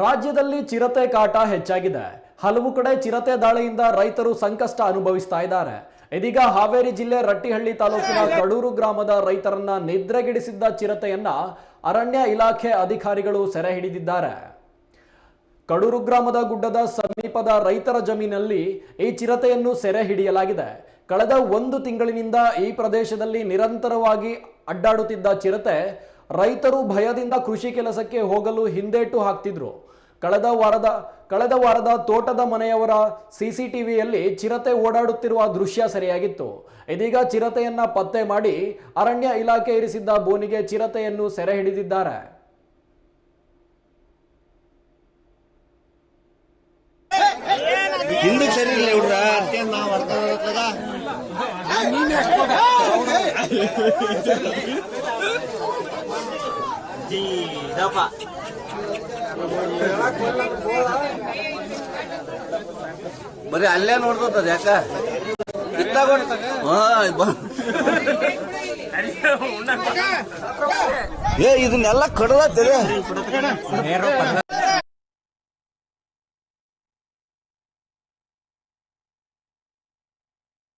ರಾಜ್ಯದಲ್ಲಿ ಚಿರತೆ ಕಾಟ ಹೆಚ್ಚಾಗಿದೆ. ಹಲವು ಕಡೆ ಚಿರತೆ ದಾಳಿಯಿಂದ ರೈತರು ಸಂಕಷ್ಟ ಅನುಭವಿಸ್ತಾ ಇದ್ದಾರೆ. ಇದೀಗ ಹಾವೇರಿ ಜಿಲ್ಲೆ ರಟ್ಟಿಹಳ್ಳಿ ತಾಲೂಕಿನ ಕಡೂರು ಗ್ರಾಮದ ರೈತರನ್ನ ನಿದ್ರೆಗಿಡಿಸಿದ್ದ ಚಿರತೆಯನ್ನ ಅರಣ್ಯ ಇಲಾಖೆ ಅಧಿಕಾರಿಗಳು ಸೆರೆ ಹಿಡಿದಿದ್ದಾರೆ. ಕಡೂರು ಗ್ರಾಮದ ಗುಡ್ಡದ ಸಮೀಪದ ರೈತರ ಜಮೀನಲ್ಲಿ ಈ ಚಿರತೆಯನ್ನು ಸೆರೆ ಹಿಡಿಯಲಾಗಿದೆ. ಕಳೆದ ಒಂದು ತಿಂಗಳಿನಿಂದ ಈ ಪ್ರದೇಶದಲ್ಲಿ ನಿರಂತರವಾಗಿ ಅಡ್ಡಾಡುತ್ತಿದ್ದ ಚಿರತೆ ರೈತರು ಭಯದಿಂದ ಕೃಷಿ ಕೆಲಸಕ್ಕೆ ಹೋಗಲು ಹಿಂದೇಟು ಹಾಕ್ತಿದ್ರು. ಕಳೆದ ವಾರದ ಕಳೆದ ವಾರದ ತೋಟದ ಮನೆಯವರ ಸಿಸಿಟಿವಿಯಲ್ಲಿ ಚಿರತೆ ಓಡಾಡುತ್ತಿರುವ ದೃಶ್ಯ ಸೆರೆಯಾಗಿತ್ತು. ಇದೀಗ ಚಿರತೆಯನ್ನ ಪತ್ತೆ ಮಾಡಿ ಅರಣ್ಯ ಇಲಾಖೆ ಇರಿಸಿದ್ದ ಬೋನಿಗೆ ಚಿರತೆಯನ್ನು ಸೆರೆ ಹಿಡಿದಿದ್ದಾರೆ. ಹುಡ್ರ ಬರೀ ಅಲ್ಲೇ ನೋಡ್ತದ ಯಾಕ? ಏ ಇದನ್ನೆಲ್ಲ ಕಡದ